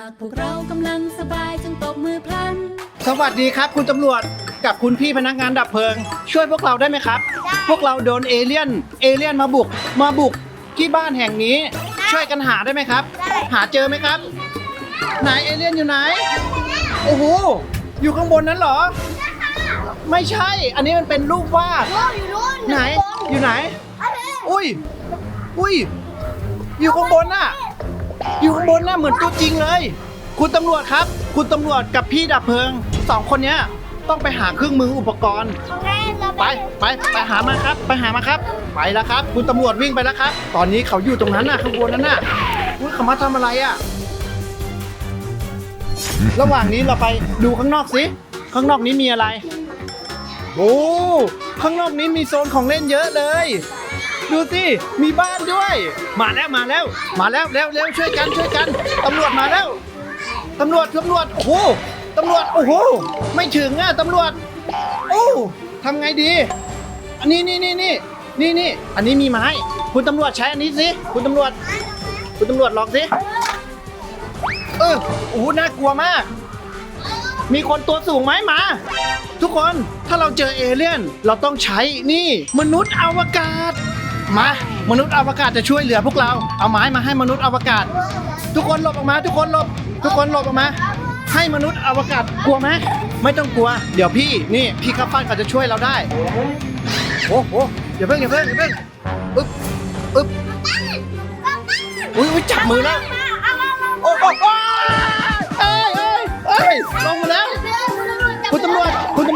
ากพวกเรากำลังสบายจงตบมือพลัน สวัสดีครับ คุณตำรวจกับคุณพี่พนักงานดับเพลิง ช่วยพวกเราได้ไหมครับ พวกเราโดนเอเลี่ยนเอเลี่ยนมาบุก มาบุกที่บ้านแห่งนี้ ช่วยกันหาได้ไหมครับ หาเจอไหมครับ ไหนเอเลี่ยนอยู่ไหน โอ้โหอยู่ข้างบนนั้นเหรอ ไม่ใช่ อันนี้มันเป็นรูปวาดอยู่นู่นไหนอยู่ไหน อุ้ยอุ้ยอยู่ข้างบนน่ะ อยู่ข้างบนน่ะเหมือนตัวจริงเลย คุณตำรวจครับ คุณตำรวจกับพี่ดับเพลิงสองคนเนี้ยต้องไปหาเครื่องมืออุปกรณ์ โอเคเราไปไปไปหามาครับ ไปหามาครับ ไปแล้วครับ คุณตำรวจวิ่งไปแล้วครับ ตอนนี้เขาอยู่ตรงนั้นน่ะข้างบนนั้นน่ะอุ้ยเขามาทำอะไรอะ ระหว่างนี้เราไปดูข้างนอกสิ ข้างนอกนี้มีอะไร โอ้ ข้างนอกนี้มีโซนของเล่นเยอะเลย ดูสิ มีบ้านด้วย มาแล้วมาแล้ว มาแล้วเร็วเร็วช่วยกันช่วยกัน ตำรวจมาแล้ว ตำรวจตำรวจ โอ้โห ตำรวจ โอ้โห ไม่ถึงอะตำรวจ โอ้ทำไงดี อันนี้นี่นี่นี่นี่นี่ อันนี้มีไม้ คุณตำรวจใช้อันนี้สิ คุณตำรวจ คุณตำรวจลองสิ เออ โอ้โห น่ากลัวมาก มีคนตัวสูงไหมมา ทุกคน ถ้าเราเจอเอเลี่ยน เราต้องใช้นี่ มนุษย์อวกาศ มามนุษย์อวกาศจะช่วยเหลือพวกเรา เอาไม้มาให้มนุษย์อวกาศ ทุกคนหลบออกมา ทุกคนหลบ ทุกคนหลบออกมา ให้มนุษย์อวกาศกลัวไหมไม่ต้องกลัว เดี๋ยวพี่นี่พี่ข้าวปั้นเขาจะช่วยเราได้โอ้โหอย่าเพิ่งอย่าเพิ่งอย่าเพิ่งอึ๊บอึ๊บอุ้ยอุ๊ยจับมือแล้วโอ้โหเอ้ยเอ้ยเอ้ยลงมาแล้วคุณตำร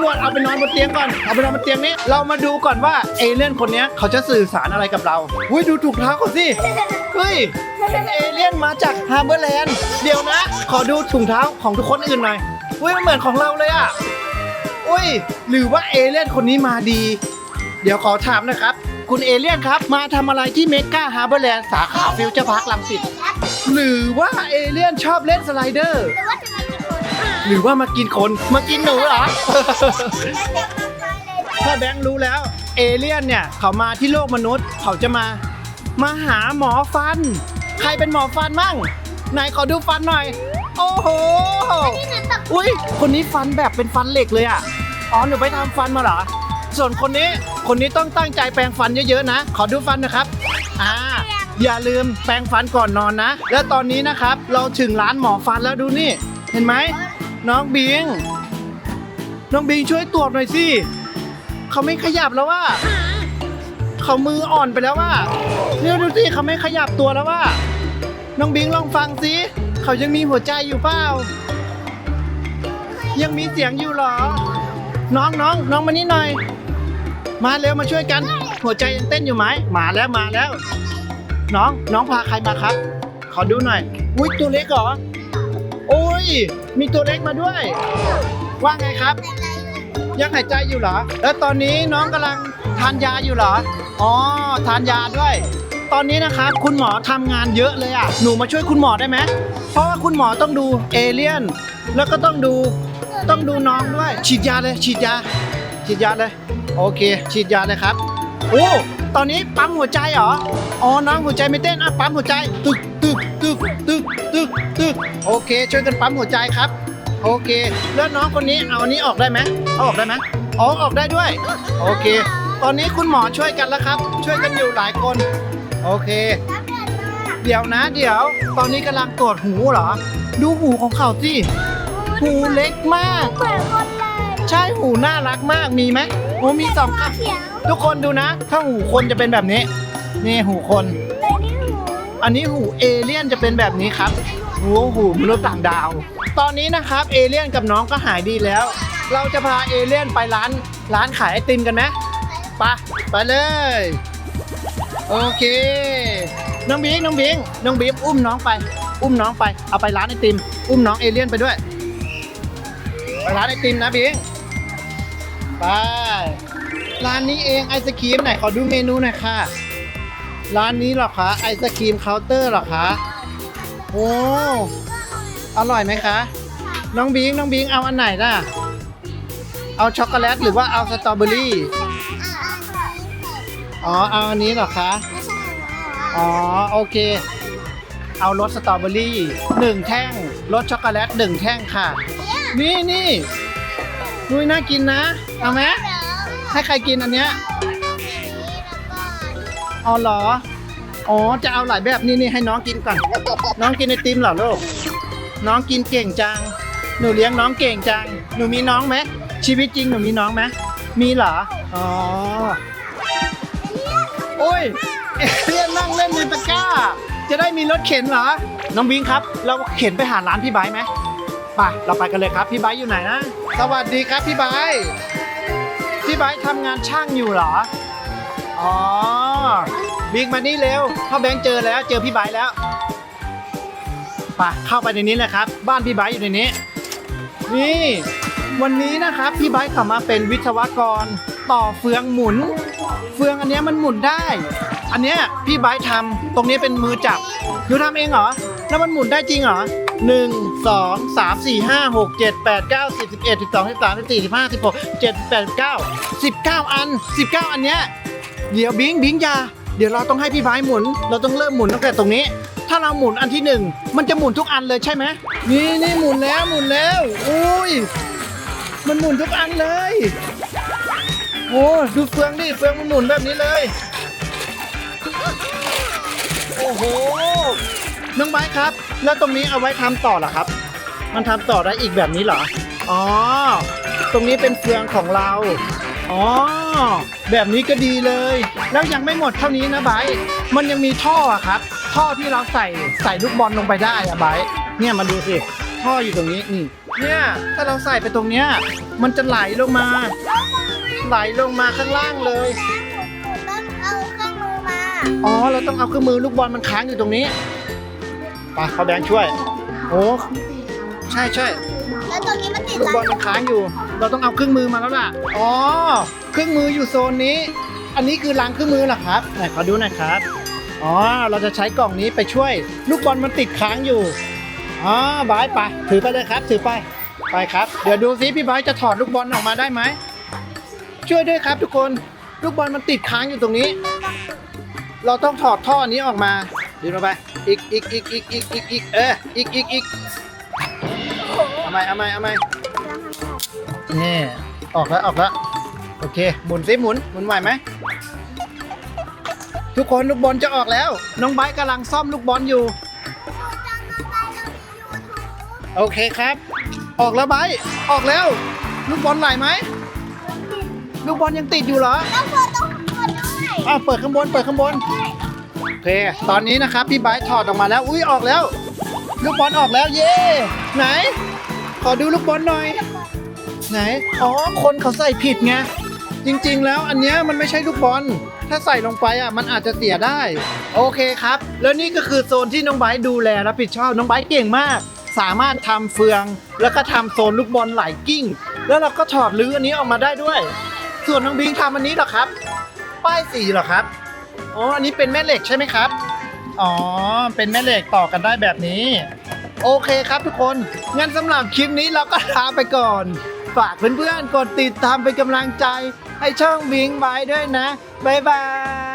วจคุณตำรวจเอาไปนอนบนเตียงก่อน เอาไปนอนบนเตียงนี้ เรามาดูก่อนว่าเอเลี่ยนคนเนี้ยเขาจะสื่อสารอะไรกับเราอุ้ยดูถุงเท้าเขาสิ เฮ้ยเอเลี่ยนมาจากฮาร์เบอร์แลนด์ เดี๋ยวนะ ขอดูถุงเท้าของทุกคนอื่นหน่อยอุ้ยมันเหมือนของเราเลยอะอุ้ย หรือว่าเอเลี่ยนคนนี้มาดี เดี๋ยวขอถามนะครับ คุณเอเลี่ยนครับ มาทำอะไรที่เมกาฮาร์เบอร์แลนด์สาขาฟิวเจอร์พาร์คลังสิต หรือว่าเอเลี่ยนชอบเล่นสไลเดอร์ หรือว่า มากินคนมากินหนูเหรอ ถ้าแบงค์รู้แล้ว เอเลี่ยนเนี่ย เขามาที่โลกมนุษย์ เขาจะมา มาหาหมอฟัน ใครเป็นหมอฟันมั่งไหนขอดูฟันหน่อย โอ้โห อุ้ยคนนี้ฟันแบบเป็นฟันเหล็กเลยอะ อ๋อหนูไปทำฟันมาเหรอ ส่วนคนนี้คนนี้ต้องตั้งใจแปรงฟันเยอะๆนะ ขอดูฟันนะครับ อ่า อย่าลืมแปรงฟันก่อนนอนนะ และตอนนี้นะครับ เราถึงร้านหมอฟันแล้วดูนี่ เห็นไหม น้องบิง น้องบิงช่วยตรวจหน่อยสิเขาไม่ขยับแล้วว่าเขามืออ่อนไปแล้วว่าเนี่ยดูสิเขาไม่ขยับตัวแล้วว่าน้องบิงลองฟังสิเขายังมีหัวใจอยู่เปล่ายังมีเสียงอยู่หรอ น้องน้องน้องมานี่หน่อย มาเร็วมาช่วยกัน หัวใจยังเต้นอยู่ไหมมาแล้วมาแล้ว น้องน้องพาใครมาครับ ขอดูหน่อยอุ้ยตัวเล็กเหรอ โอ้ย มีตัวเล็กมาด้วย ว่าไงครับ ยังหายใจอยู่เหรอ แล้วตอนนี้น้องกำลังทานยาอยู่เหรอ อ๋อ ทานยาด้วย ตอนนี้นะครับคุณหมอทำงานเยอะเลยอะ หนูมาช่วยคุณหมอได้ไหม เพราะว่าคุณหมอต้องดูเอเลี่ยน แล้วก็ต้องดู ต้องดูน้องด้วย ฉีดยาเลย ฉีดยา ฉีดยาเลย โอเค ฉีดยาเลยครับ โอ้ ตอนนี้ปั๊มหัวใจเหรอ อ๋อ น้องหัวใจไม่เต้น อะ ปั๊มหัวใจ ตึก ตึกตึกตึกตึกตึกโอเค ช่วยกันปั๊มหัวใจครับ โอเค แล้วน้องคนนี้เอาอันนี้ออกได้ไหมเอาออกได้ไหมอ๋อออกได้ด้วย โอเค ตอนนี้คุณหมอช่วยกันแล้วครับ ช่วยกันอยู่หลายคน โอเค เดี๋ยวนะ เดี๋ยว ตอนนี้กำลังตรวจหูเหรอ ดูหูของเขาสิหูเล็กมากเหมือนคนเลยใช่หูน่ารักมากมีไหมโอ้มีสองข้างเขียวทุกคนดูนะ ถ้าหูคนจะเป็นแบบนี้ นี่หูคนเลยนี่หู อันนี้หูเอเลี่ยนจะเป็นแบบนี้ครับหูหูมนุษย์ต่างดาว ตอนนี้นะครับเอเลี่ยนกับน้องก็หายดีแล้ว เราจะพาเอเลี่ยนไปร้านร้านขายไอติมกันไหมไปไปเลย โอเค น้องบิ๊กน้องบิ๊กน้องบิ๊กอุ้มน้องไป อุ้มน้องไป เอาไปร้านไอติม อุ้มน้องเอเลี่ยนไปด้วย ไปร้านไอติมนะบิ๊กไป ร้านนี้เองไอศครีมไหนขอดูเมนูหน่อยค่ะ ร้านนี้เหรอคะไอศครีมเคาน์เตอร์เหรอคะโอ้อร่อยไหมคะ น้องบิงน้องบิงเอาอันไหนล่ะ เอาช็อกโกแลตหรือว่าเอาสตรอเบอรี่อ๋อเอาอันนี้เหรอคะไม่ใช่เหรออ๋อโอเค เอารสสตรอเบอรี่หนึ่งแท่งรสช็อกโกแลตหนึ่งแท่งค่ะ นี่นี่นุ้ยน่ากินนะ เอาไหมให้ใครกินอันเนี้ย เอาเหรอ อ๋อ จะเอาหลายแบบนี่นี่ให้น้องกินก่อน น้องกินไอติมเหรอลูก น้องกินเก่งจัง หนูเลี้ยงน้องเก่งจัง หนูมีน้องไหม ชีวิตจริงหนูมีน้องไหม มีเหรอ อ๋อโอ้ยเอเลี่ยนนั่งเล่นในตะกร้า จะได้มีรถเข็นเหรอ น้องบิงครับ เราเข็นไปหาร้านพี่ไบร์ไหมไปเราไปกันเลยครับ พี่ไบร์อยู่ไหนนะ สวัสดีครับพี่ไบร์พี่ไบร์ทำงานช่างอยู่เหรอ อ๋อบิงมานี่เร็วพ่อแบงค์เจอแล้วเจอพี่ไบร์ทแล้วไปเข้าไปในนี้เลยครับ บ้านพี่ไบร์ทอยู่ในนี้ นี่ วันนี้นะครับพี่ไบร์ทเขามาเป็นวิศวกรต่อเฟืองหมุน เฟืองอันเนี้ยมันหมุนได้ อันเนี้ยพี่ไบร์ททำตรงนี้เป็นมือจับหนูทำเองเหรอแล้วมันหมุนได้จริงเหรอหนึ่งสองสามสี่ห้าหกเจ็ดแปดเก้าสิบสิบเอ็ดสิบสองสิบสามสิบสี่สิบห้าสิบหกเจ็ดแปดเก้าสิบเก้าอันสิบเก้าอันเนี้ย เดี๋ยวบิงบิงยาเดี๋ยวเราต้องให้พี่ไบร์ทหมุน เราต้องเริ่มหมุนตั้งแต่ตรงนี้ ถ้าเราหมุนอันที่หนึ่งมันจะหมุนทุกอันเลยใช่ไหมนี่นี่หมุนแล้วหมุนแล้วอุ้ยมันหมุนทุกอันเลยโอ้ดูเฟืองดิเฟืองมันหมุนแบบนี้เลยโอ้โหน้องไบร์ทครับ แล้วตรงนี้เอาไว้ทำต่อเหรอครับ มันทำต่อได้อีกแบบนี้เหรออ๋อตรงนี้เป็นเฟืองของเรา อ๋อ แบบนี้ก็ดีเลย แล้วยังไม่หมดเท่านี้นะไบร์ทมันยังมีท่ออะครับ ท่อที่เราใส่ใส่ลูกบอลลงไปได้อะไบร์ทเนี่ยมาดูสิ ท่ออยู่ตรงนี้นี่เนี่ยถ้าเราใส่ไปตรงเนี้ย มันจะไหลลงมา ไหลลงมาข้างล่างเลย ต้องเอาเครื่องมือมาอ๋อ เราต้องเอาเครื่องมือลูกบอลมันค้างอยู่ตรงนี้ไปเขาแบงค์ช่วย โอ้ ใช่ใช่แล้วตรงนี้มันติดลูกอะบอลมันค้างอยู่ เราต้องเอาเครื่องมือมาแล้วล่ะ อ๋อ เครื่องมืออยู่โซนนี้ อันนี้คือรางเครื่องมือเหรอครับ ไหนขอดูหน่อยครับ อ๋อ เราจะใช้กล่องนี้ไปช่วย ลูกบอลมันติดค้างอยู่ อ๋อบายไป ถือไปเลยครับ ถือไป ไปครับ เดี๋ยวดูซิพี่บายจะถอดลูกบอลออกมาได้ไหม ช่วยด้วยครับทุกคน ลูกบอลมันติดค้างอยู่ตรงนี้ เราต้องถอดท่ออันนี้ออกมาดึงลงไป อีกอีกอีกอีกอีกอีกอีกเอออีกอีกอีกเอาไหมเอาไหมเอาไหม นี่ออกแล้วออกแล้วโอเค หมุนซิหมุนหมุนไหวไหมทุกคนลูกบอลจะออกแล้ว น้องไบร์ทกำลังซ่อมลูกบอลอยู่ โอเคครับ ออกแล้วไบร์ทออกแล้ว ลูกบอลไหลไหมลูกบอลยังติดอยู่เหรอต้องเปิดต้องเปิดด้วยอ้าวเปิดข้างบนเปิดข้างบนโอเค ตอนนี้นะครับพี่ไบร์ทถอดออกมาแล้วอุ้ยออกแล้ว ลูกบอลออกแล้วเย้ไหน ขอดูลูกบอลหน่อย ไหน อ๋อ คนเขาใส่ผิดไง จริงๆ แล้วอันเนี้ยมันไม่ใช่ลูกบอล ถ้าใส่ลงไปอะมันอาจจะเสียได้ โอเคครับ แล้วนี่ก็คือโซนที่น้องไบร์ทดูแลรับผิดชอบ น้องไบร์ทเก่งมาก สามารถทำเฟือง แล้วก็ทำโซนลูกบอลไหลกิ้ง แล้วเราก็ถอดรื้ออันนี้ออกมาได้ด้วย ส่วนน้องบิงทำอันนี้เหรอครับ ป้ายสีเหรอครับ อ๋อ อันนี้เป็นแม่เหล็กใช่ไหมครับ อ๋อ เป็นแม่เหล็กต่อกันได้แบบนี้ โอเคครับทุกคน งั้นสำหรับคลิปนี้เราก็ลาไปก่อน ฝากเพื่อนๆ กดติดตามเป็นกำลังใจ ให้ช่องบิงไว้ด้วยนะ บ๊ายบาย